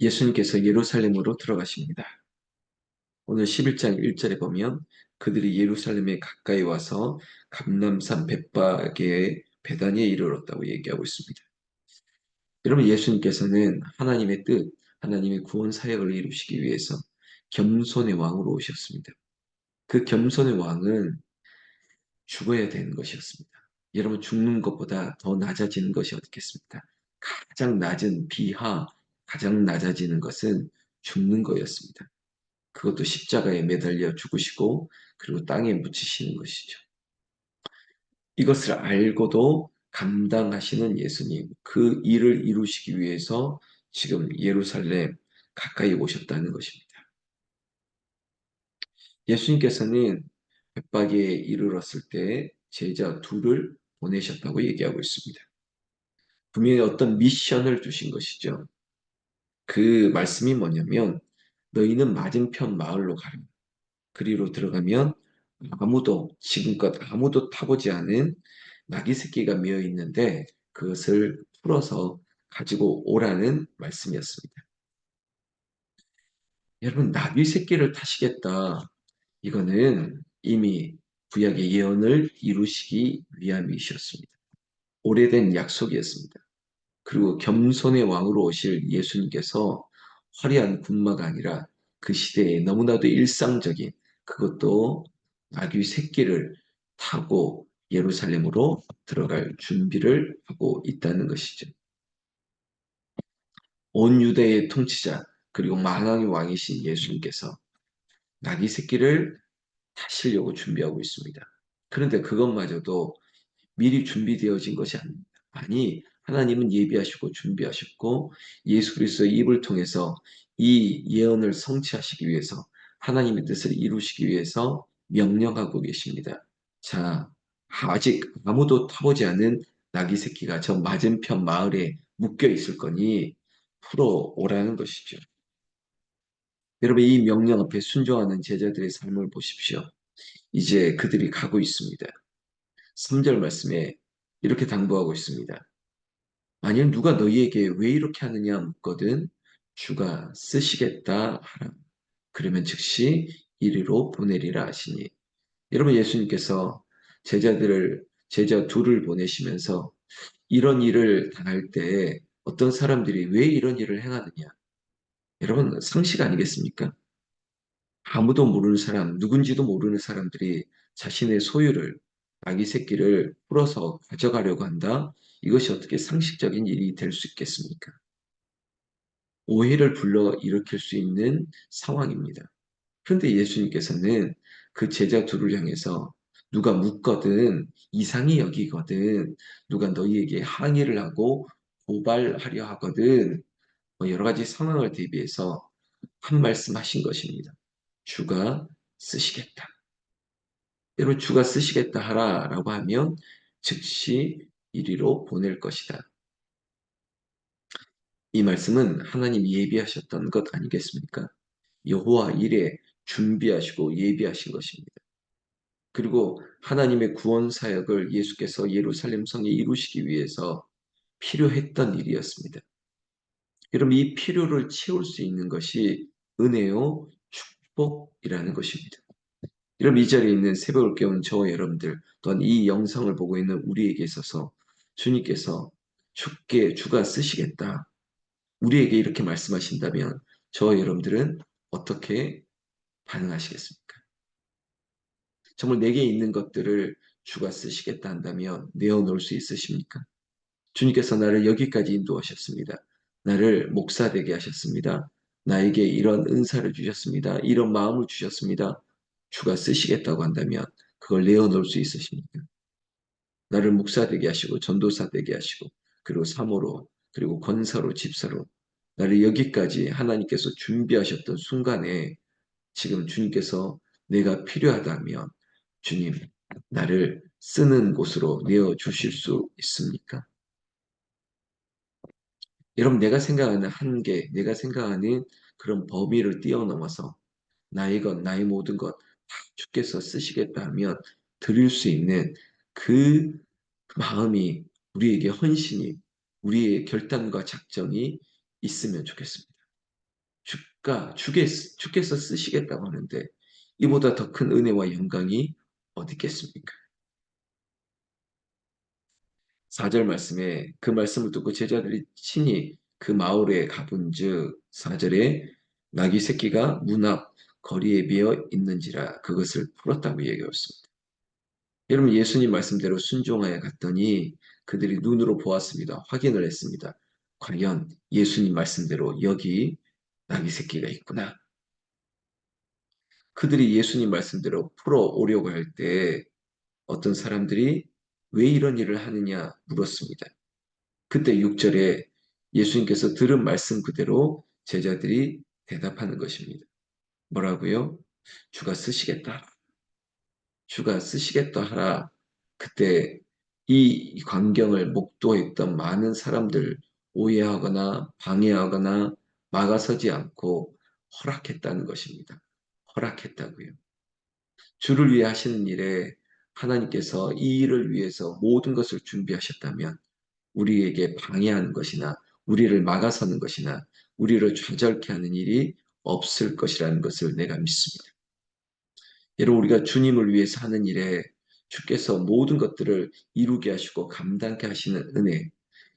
예수님께서 예루살렘으로 들어가십니다. 오늘 11장 1절에 보면 그들이 예루살렘에 가까이 와서 감남산 벳바게의 배단위에 이르렀다고 얘기하고 있습니다. 여러분 예수님께서는 하나님의 뜻, 하나님의 구원 사역을 이루시기 위해서 겸손의 왕으로 오셨습니다. 그 겸손의 왕은 죽어야 되는 것이었습니다. 여러분 죽는 것보다 더 낮아지는 것이 어떻겠습니까? 가장 낮은 비하, 가장 낮아지는 것은 죽는 거였습니다. 그것도 십자가에 매달려 죽으시고 그리고 땅에 묻히시는 것이죠. 이것을 알고도 감당하시는 예수님, 그 일을 이루시기 위해서 지금 예루살렘 가까이 오셨다는 것입니다. 예수님께서는 백박에 이르렀을 때 제자 둘을 보내셨다고 얘기하고 있습니다. 분명히 어떤 미션을 주신 것이죠. 그 말씀이 뭐냐면 너희는 맞은편 마을로 가라. 그리로 들어가면 아무도 지금껏 아무도 타보지 않은 나귀 새끼가 미어 있는데 그것을 풀어서 가지고 오라는 말씀이었습니다. 여러분 나귀 새끼를 타시겠다. 이거는 이미 구약의 예언을 이루시기 위함이셨습니다. 오래된 약속이었습니다. 그리고 겸손의 왕으로 오실 예수님께서 화려한 군마가 아니라 그 시대에 너무나도 일상적인 그것도 나귀 새끼를 타고 예루살렘으로 들어갈 준비를 하고 있다는 것이죠. 온 유대의 통치자 그리고 만왕의 왕이신 예수님께서 나귀 새끼를 타시려고 준비하고 있습니다. 그런데 그것마저도 미리 준비되어진 것이 아닙니다. 아니 하나님은 예비하시고 준비하셨고 예수 그리스도의 입을 통해서 이 예언을 성취하시기 위해서 하나님의 뜻을 이루시기 위해서 명령하고 계십니다. 자, 아직 아무도 타보지 않은 나귀 새끼가 저 맞은편 마을에 묶여 있을 거니 풀어 오라는 것이죠. 여러분 이 명령 앞에 순종하는 제자들의 삶을 보십시오. 이제 그들이 가고 있습니다. 3절 말씀에 이렇게 당부하고 있습니다. 만일 누가 너희에게 왜 이렇게 하느냐 묻거든 주가 쓰시겠다 하라. 그러면 즉시 이리로 보내리라 하시니 여러분 예수님께서 제자들을 제자 둘을 보내시면서 이런 일을 당할 때 어떤 사람들이 왜 이런 일을 행하느냐 여러분 상식 아니겠습니까? 아무도 모르는 사람 누군지도 모르는 사람들이 자신의 소유를 아기 새끼를 풀어서 가져가려고 한다. 이것이 어떻게 상식적인 일이 될 수 있겠습니까? 오해를 불러 일으킬 수 있는 상황입니다. 그런데 예수님께서는 그 제자 둘을 향해서 누가 묻거든 이상히 여기거든 누가 너희에게 항의를 하고 고발하려 하거든 뭐 여러 가지 상황을 대비해서 한 말씀 하신 것입니다. 주가 쓰시겠다. 여러분 주가 쓰시겠다 하라라고 하면 즉시 이리로 보낼 것이다. 이 말씀은 하나님이 예비하셨던 것 아니겠습니까? 여호와 일에 준비하시고 예비하신 것입니다. 그리고 하나님의 구원 사역을 예수께서 예루살렘 성에 이루시기 위해서 필요했던 일이었습니다. 여러분 이 필요를 채울 수 있는 것이 은혜요 축복이라는 것입니다. 여러분 이 자리에 있는 새벽을 깨운 저와 여러분들 또한 이 영상을 보고 있는 우리에게 있어서 주님께서 주께 주가 쓰시겠다. 우리에게 이렇게 말씀하신다면 저와 여러분들은 어떻게 반응하시겠습니까? 정말 내게 있는 것들을 주가 쓰시겠다 한다면 내어놓을 수 있으십니까? 주님께서 나를 여기까지 인도하셨습니다. 나를 목사 되게 하셨습니다. 나에게 이런 은사를 주셨습니다. 이런 마음을 주셨습니다. 주가 쓰시겠다고 한다면 그걸 내어놓을 수 있으십니까? 나를 목사 되게 하시고 전도사 되게 하시고 그리고 사모로 그리고 권사로 집사로 나를 여기까지 하나님께서 준비하셨던 순간에 지금 주님께서 내가 필요하다면 주님 나를 쓰는 곳으로 내어 주실 수 있습니까? 여러분 내가 생각하는 한계, 내가 생각하는 그런 범위를 뛰어넘어서 나의 것, 나의 모든 것다 주께서 쓰시겠다 하면 드릴 수 있는 그 마음이 우리에게 헌신이 우리의 결단과 작정이 있으면 좋겠습니다. 주가 주께, 주께서 쓰시겠다고 하는데 이보다 더 큰 은혜와 영광이 어디 있겠습니까? 4절 말씀에 그 말씀을 듣고 제자들이 친히 그 마을에 가본 즉 4절에 나귀 새끼가 문 앞 거리에 비어 있는지라 그것을 풀었다고 얘기했습니다. 여러분 예수님 말씀대로 순종하여 갔더니 그들이 눈으로 보았습니다. 확인을 했습니다. 과연 예수님 말씀대로 여기 나귀 새끼가 있구나. 그들이 예수님 말씀대로 풀어오려고 할 때 어떤 사람들이 왜 이런 일을 하느냐 물었습니다. 그때 6절에 예수님께서 들은 말씀 그대로 제자들이 대답하는 것입니다. 뭐라고요? 주가 쓰시겠다. 주가 쓰시겠다 하라. 그때 이 광경을 목도했던 많은 사람들 오해하거나 방해하거나 막아서지 않고 허락했다는 것입니다. 허락했다고요. 주를 위해 하시는 일에 하나님께서 이 일을 위해서 모든 것을 준비하셨다면 우리에게 방해하는 것이나 우리를 막아서는 것이나 우리를 좌절케 하는 일이 없을 것이라는 것을 내가 믿습니다. 여러분 우리가 주님을 위해서 하는 일에 주께서 모든 것들을 이루게 하시고 감당케 하시는 은혜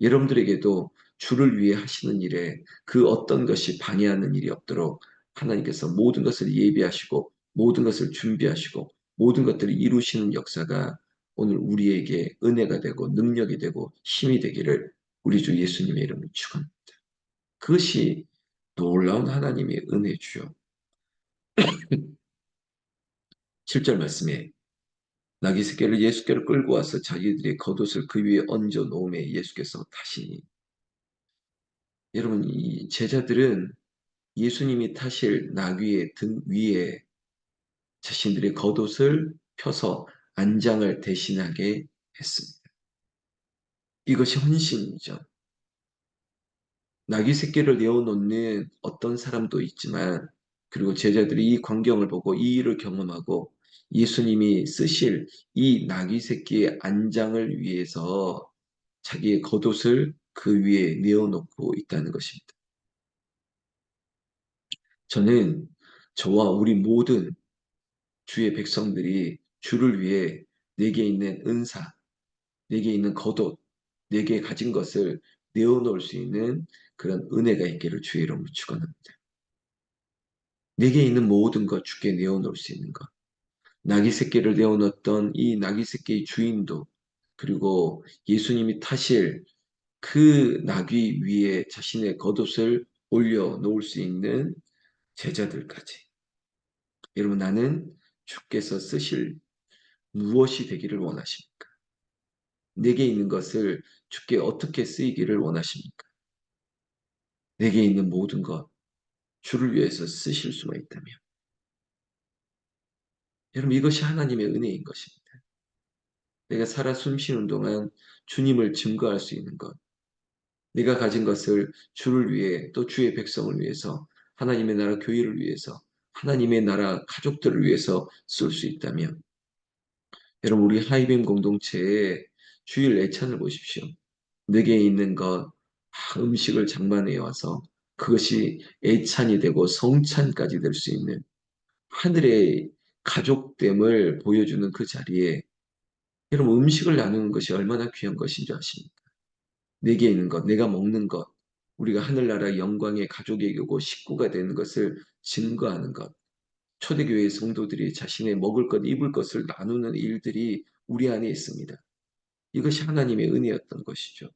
여러분들에게도 주를 위해 하시는 일에 그 어떤 것이 방해하는 일이 없도록 하나님께서 모든 것을 예비하시고 모든 것을 준비하시고 모든 것들을 이루시는 역사가 오늘 우리에게 은혜가 되고 능력이 되고 힘이 되기를 우리 주 예수님의 이름으로 축원합니다. 그것이 놀라운 하나님의 은혜주요. 7절 말씀에 나귀 새끼를 예수께로 끌고 와서 자기들의 겉옷을 그 위에 얹어 놓음에 예수께서 다시 여러분 이 제자들은 예수님이 타실 나귀의 등 위에 자신들의 겉옷을 펴서 안장을 대신하게 했습니다. 이것이 헌신이죠. 나귀 새끼를 내어놓는 어떤 사람도 있지만 그리고 제자들이 이 광경을 보고 이 일을 경험하고 예수님이 쓰실 이 나귀 새끼의 안장을 위해서 자기의 겉옷을 그 위에 내어놓고 있다는 것입니다. 저는 저와 우리 모든 주의 백성들이 주를 위해 내게 있는 은사, 내게 있는 겉옷, 내게 가진 것을 내어놓을 수 있는 그런 은혜가 있기를 주의 이름으로 축원합니다. 내게 있는 모든 것 주께 내어놓을 수 있는 것. 나귀 새끼를 내어놓았던 이 나귀 새끼의 주인도 그리고 예수님이 타실 그 나귀 위에 자신의 겉옷을 올려 놓을 수 있는 제자들까지. 여러분 나는 주께서 쓰실 무엇이 되기를 원하십니까? 내게 있는 것을 주께 어떻게 쓰이기를 원하십니까? 내게 있는 모든 것 주를 위해서 쓰실 수가 있다면 여러분 이것이 하나님의 은혜인 것입니다. 내가 살아 숨쉬는 동안 주님을 증거할 수 있는 것 내가 가진 것을 주를 위해 또 주의 백성을 위해서 하나님의 나라 교회를 위해서 하나님의 나라 가족들을 위해서 쓸 수 있다면 여러분 우리 하이빔 공동체의 주일 애찬을 보십시오. 내게 있는 것 아, 음식을 장만해 와서 그것이 애찬이 되고 성찬까지 될 수 있는 하늘의 가족됨을 보여주는 그 자리에 여러분 음식을 나누는 것이 얼마나 귀한 것인 줄 아십니까? 내게 있는 것, 내가 먹는 것, 우리가 하늘나라 영광의 가족에게고 식구가 되는 것을 증거하는 것. 초대교회 성도들이 자신의 먹을 것, 입을 것을 나누는 일들이 우리 안에 있습니다. 이것이 하나님의 은혜였던 것이죠.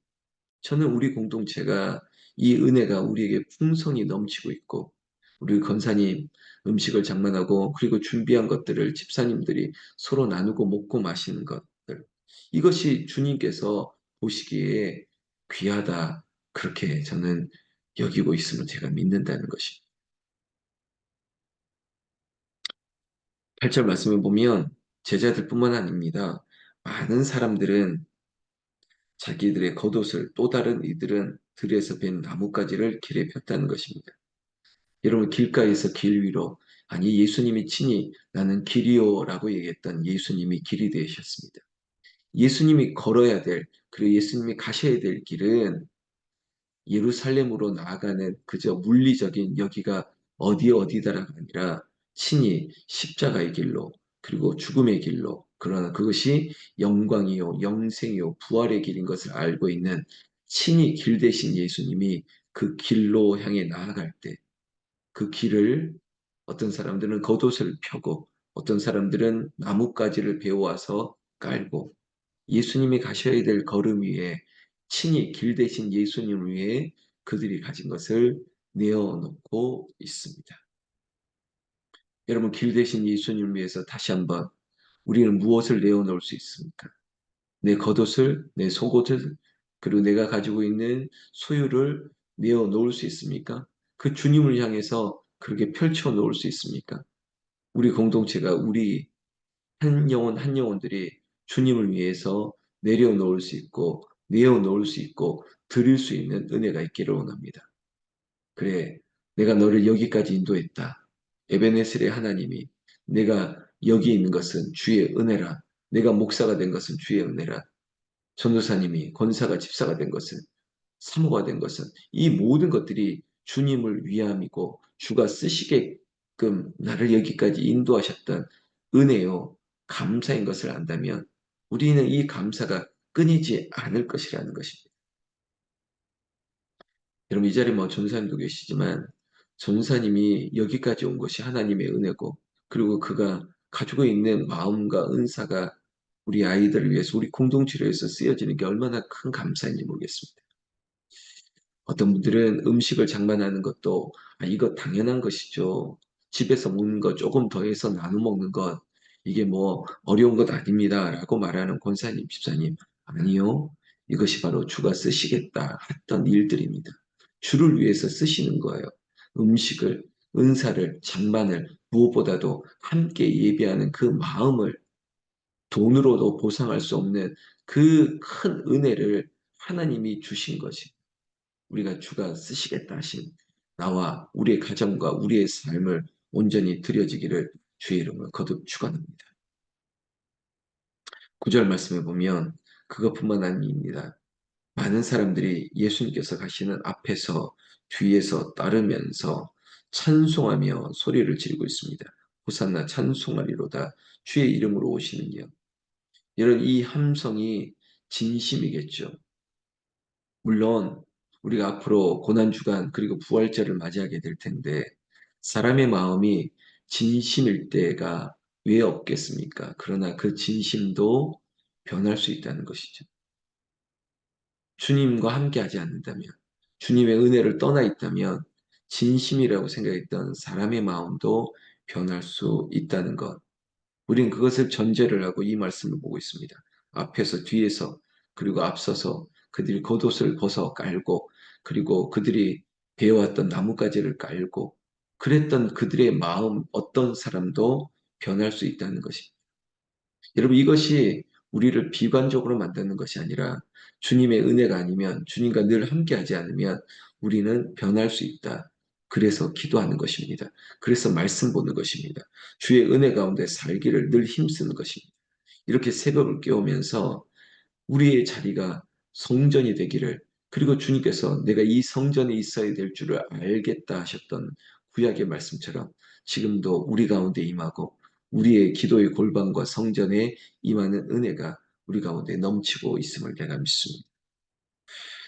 저는 우리 공동체가 이 은혜가 우리에게 풍성히 넘치고 있고 우리 권사님 음식을 장만하고 그리고 준비한 것들을 집사님들이 서로 나누고 먹고 마시는 것들 이것이 주님께서 보시기에 귀하다 그렇게 저는 여기고 있음을 제가 믿는다는 것입니다. 8절 말씀을 보면 제자들뿐만 아닙니다. 많은 사람들은 자기들의 겉옷을 또 다른 이들은 들에서 벤 나뭇가지를 길에 폈다는 것입니다. 여러분 길가에서 길 위로 아니 예수님이 친히 나는 길이요 라고 얘기했던 예수님이 길이 되셨습니다. 예수님이 걸어야 될 그리고 예수님이 가셔야 될 길은 예루살렘으로 나아가는 그저 물리적인 여기가 어디 어디다라가 아니라 친히 십자가의 길로 그리고 죽음의 길로 그러나 그것이 영광이요 영생이요 부활의 길인 것을 알고 있는 친히 길 대신 예수님이 그 길로 향해 나아갈 때 그 길을 어떤 사람들은 겉옷을 펴고 어떤 사람들은 나뭇가지를 베어와서 깔고 예수님이 가셔야 될 걸음 위에 친히 길 대신 예수님을 위해 그들이 가진 것을 내어놓고 있습니다. 여러분 길 대신 예수님을 위해서 다시 한번 우리는 무엇을 내어놓을 수 있습니까? 내 겉옷을, 내 속옷을, 그리고 내가 가지고 있는 소유를 내어놓을 수 있습니까? 그 주님을 향해서 그렇게 펼쳐 놓을 수 있습니까? 우리 공동체가 우리 한 영혼 한 영혼들이 주님을 위해서 내려놓을 수 있고 내어놓을 수 있고 드릴 수 있는 은혜가 있기를 원합니다. 그래, 내가 너를 여기까지 인도했다. 에베네셀의 하나님이 내가 여기 있는 것은 주의 은혜라. 내가 목사가 된 것은 주의 은혜라. 전도사님이 권사가 집사가 된 것은 사모가 된 것은 이 모든 것들이 주님을 위함이고 주가 쓰시게끔 나를 여기까지 인도하셨던 은혜요 감사인 것을 안다면 우리는 이 감사가 끊이지 않을 것이라는 것입니다. 여러분 이 자리에 뭐 전사님도 계시지만 전사님이 여기까지 온 것이 하나님의 은혜고 그리고 그가 가지고 있는 마음과 은사가 우리 아이들을 위해서 우리 공동체를 위해서 쓰여지는 게 얼마나 큰 감사인지 모르겠습니다. 어떤 분들은 음식을 장만하는 것도 아, 이거 당연한 것이죠. 집에서 먹는 거 조금 더해서 나눠 먹는 것 이게 뭐 어려운 것 아닙니다. 라고 말하는 권사님, 집사님 아니요. 이것이 바로 주가 쓰시겠다 했던 일들입니다. 주를 위해서 쓰시는 거예요. 음식을, 은사를, 장만을 무엇보다도 함께 예배하는 그 마음을 돈으로도 보상할 수 없는 그 큰 은혜를 하나님이 주신 것이 우리가 주가 쓰시겠다 하신 나와 우리의 가정과 우리의 삶을 온전히 드려지기를 주의 이름으로 거듭 축원합니다. 구절 말씀에 보면 그것뿐만 아닙니다. 많은 사람들이 예수님께서 가시는 앞에서 뒤에서 따르면서 찬송하며 소리를 지르고 있습니다. 호산나 찬송하리로다 주의 이름으로 오시는 영. 이런 이 함성이 진심이겠죠. 물론 우리가 앞으로 고난 주간 그리고 부활절을 맞이하게 될 텐데 사람의 마음이 진심일 때가 왜 없겠습니까? 그러나 그 진심도 변할 수 있다는 것이죠. 주님과 함께 하지 않는다면, 주님의 은혜를 떠나 있다면, 진심이라고 생각했던 사람의 마음도 변할 수 있다는 것. 우린 그것을 전제를 하고 이 말씀을 보고 있습니다. 앞에서 뒤에서 그리고 앞서서 그들이 겉옷을 벗어 깔고 그리고 그들이 베어왔던 나뭇가지를 깔고 그랬던 그들의 마음 어떤 사람도 변할 수 있다는 것입니다. 여러분 이것이 우리를 비관적으로 만드는 것이 아니라 주님의 은혜가 아니면 주님과 늘 함께하지 않으면 우리는 변할 수 있다. 그래서 기도하는 것입니다. 그래서 말씀 보는 것입니다. 주의 은혜 가운데 살기를 늘 힘쓰는 것입니다. 이렇게 새벽을 깨우면서 우리의 자리가 성전이 되기를 그리고 주님께서 내가 이 성전에 있어야 될 줄을 알겠다 하셨던 구약의 말씀처럼 지금도 우리 가운데 임하고 우리의 기도의 골방과 성전에 임하는 은혜가 우리 가운데 넘치고 있음을 내가 믿습니다.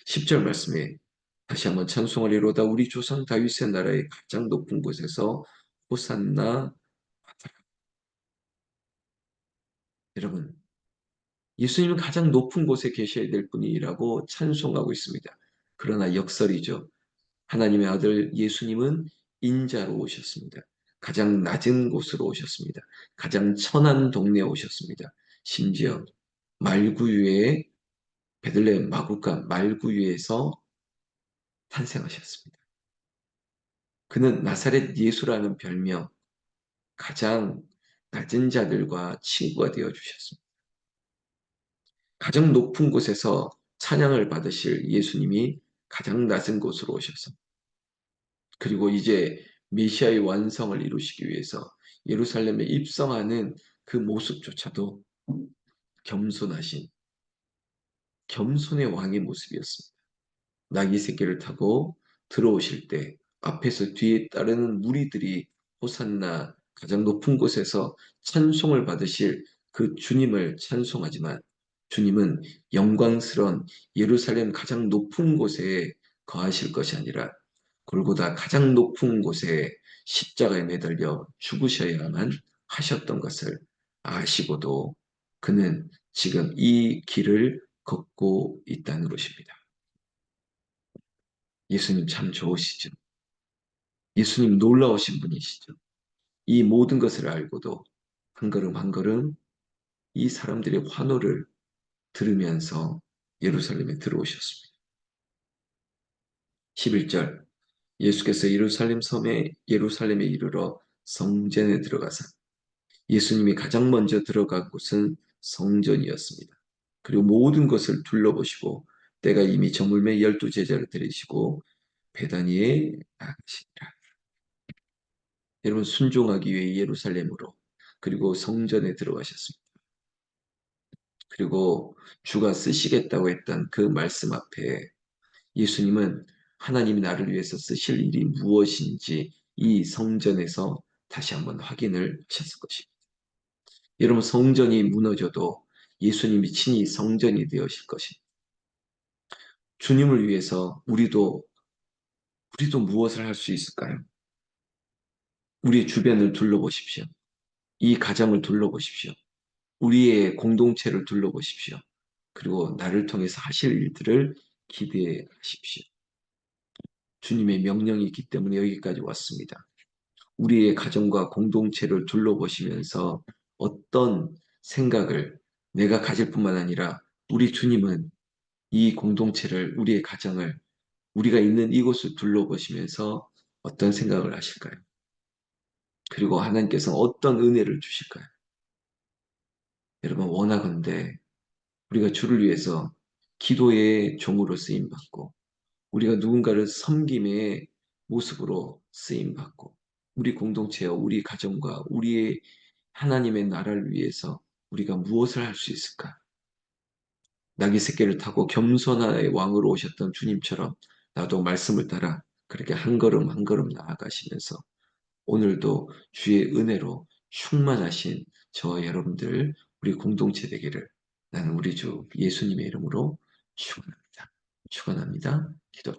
10절 말씀에 다시 한번 찬송하리로다 우리 조상 다윗의 나라의 가장 높은 곳에서 호산나 여러분 예수님은 가장 높은 곳에 계셔야 될 분이라고 찬송하고 있습니다. 그러나 역설이죠. 하나님의 아들 예수님은 인자로 오셨습니다. 가장 낮은 곳으로 오셨습니다. 가장 천한 동네에 오셨습니다. 심지어 말구유에 베들레헴 마구간 말구유에서 탄생하셨습니다. 그는 나사렛 예수라는 별명 가장 낮은 자들과 친구가 되어 주셨습니다. 가장 높은 곳에서 찬양을 받으실 예수님이 가장 낮은 곳으로 오셔서 그리고 이제 메시아의 완성을 이루시기 위해서 예루살렘에 입성하는 그 모습조차도 겸손하신 겸손의 왕의 모습이었습니다. 나귀 새끼를 타고 들어오실 때 앞에서 뒤에 따르는 무리들이 호산나 가장 높은 곳에서 찬송을 받으실 그 주님을 찬송하지만 주님은 영광스러운 예루살렘 가장 높은 곳에 거하실 것이 아니라 골고다 가장 높은 곳에 십자가에 매달려 죽으셔야만 하셨던 것을 아시고도 그는 지금 이 길을 걷고 있다는 것입니다. 예수님 참 좋으시죠. 예수님 놀라우신 분이시죠. 이 모든 것을 알고도 한 걸음 한 걸음 이 사람들의 환호를 들으면서 예루살렘에 들어오셨습니다. 11절 예수께서 예루살렘 섬에 예루살렘에 이르러 성전에 들어가사 예수님이 가장 먼저 들어간 곳은 성전이었습니다. 그리고 모든 것을 둘러보시고 때가 이미 저물매 열두 제자를 데리시고 베다니에 나가시니라. 여러분 순종하기 위해 예루살렘으로 그리고 성전에 들어가셨습니다. 그리고 주가 쓰시겠다고 했던 그 말씀 앞에 예수님은 하나님이 나를 위해서 쓰실 일이 무엇인지 이 성전에서 다시 한번 확인을 하셨을 것입니다. 여러분 성전이 무너져도 예수님이 친히 성전이 되어실 것입니다. 주님을 위해서 우리도 우리도 무엇을 할 수 있을까요? 우리 주변을 둘러보십시오. 이 가정을 둘러보십시오. 우리의 공동체를 둘러보십시오. 그리고 나를 통해서 하실 일들을 기대하십시오. 주님의 명령이 있기 때문에 여기까지 왔습니다. 우리의 가정과 공동체를 둘러보시면서 어떤 생각을 내가 가질 뿐만 아니라 우리 주님은 이 공동체를, 우리의 가정을, 우리가 있는 이곳을 둘러보시면서 어떤 생각을 하실까요? 그리고 하나님께서 어떤 은혜를 주실까요? 여러분 원하건대 우리가 주를 위해서 기도의 종으로 쓰임 받고 우리가 누군가를 섬김의 모습으로 쓰임 받고 우리 공동체와 우리 가정과 우리의 하나님의 나라를 위해서 우리가 무엇을 할 수 있을까? 나귀 새끼를 타고 겸손한 왕으로 오셨던 주님처럼 나도 말씀을 따라 그렇게 한 걸음 한 걸음 나아가시면서 오늘도 주의 은혜로 충만하신 저와 여러분들 우리 공동체 되기를 나는 우리 주 예수님의 이름으로 축원합니다. 축원합니다. 기도하겠습니다.